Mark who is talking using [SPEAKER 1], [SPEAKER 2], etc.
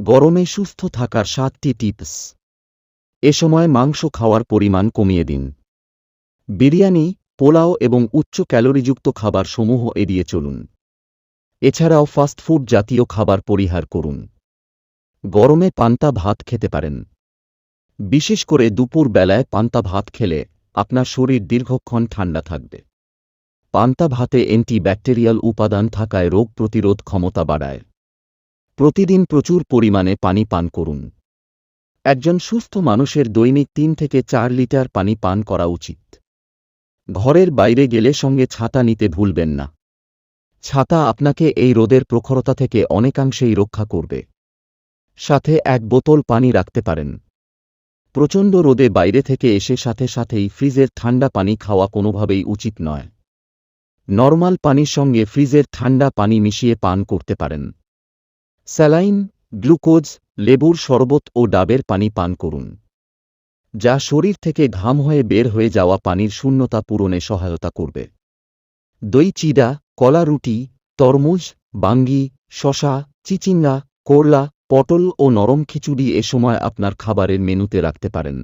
[SPEAKER 1] গরমে সুস্থ থাকার সাতটি টিপস। এ সময় মাংস খাওয়ার পরিমাণ কমিয়ে দিন। বিরিয়ানি, পোলাও এবং উচ্চ ক্যালোরিযুক্ত খাবার সমূহ এড়িয়ে চলুন। এছাড়াও ফাস্টফুড জাতীয় খাবার পরিহার করুন। গরমে পান্তা ভাত খেতে পারেন। বিশেষ করে দুপুর বেলায় পান্তা ভাত খেলে আপনার শরীর দীর্ঘক্ষণ ঠান্ডা থাকবে। পান্তা ভাতে অ্যান্টিব্যাকটেরিয়াল উপাদান থাকায় রোগ প্রতিরোধ ক্ষমতা বাড়ায়। প্রতিদিন প্রচুর পরিমাণে পানি পান করুন। একজন সুস্থ মানুষের দৈনিক তিন থেকে চার লিটার পানি পান করা উচিত। ঘরের বাইরে গেলে সঙ্গে ছাতা নিতে ভুলবেন না। ছাতা আপনাকে এই রোদের প্রখরতা থেকে অনেকাংশেই রক্ষা করবে। সাথে এক বোতল পানি রাখতে পারেন। প্রচণ্ড রোদে বাইরে থেকে এসে সাথে সাথেই ফ্রিজের ঠান্ডা পানি খাওয়া কোনোভাবেই উচিত নয়। নর্মাল পানির সঙ্গে ফ্রিজের ঠান্ডা পানি মিশিয়ে পান করতে পারেন। স্যালাইন, গ্লুকোজ, লেবুর শরবত ও ডাবের পানি পান করুন। যা শরীর থেকে ঘাম হয়ে বের হয়ে যাওয়া পানির শূন্যতা পূরণে সহায়তা করবে। দই, চিড়া, কলা রুটি, তরমুজ, বাঙ্গি শশা চিচিঙ্গা, করলা, পটল ও নরম খিচুড়ি এ সময় আপনার খাবারের মেনুতে রাখতে পারেন।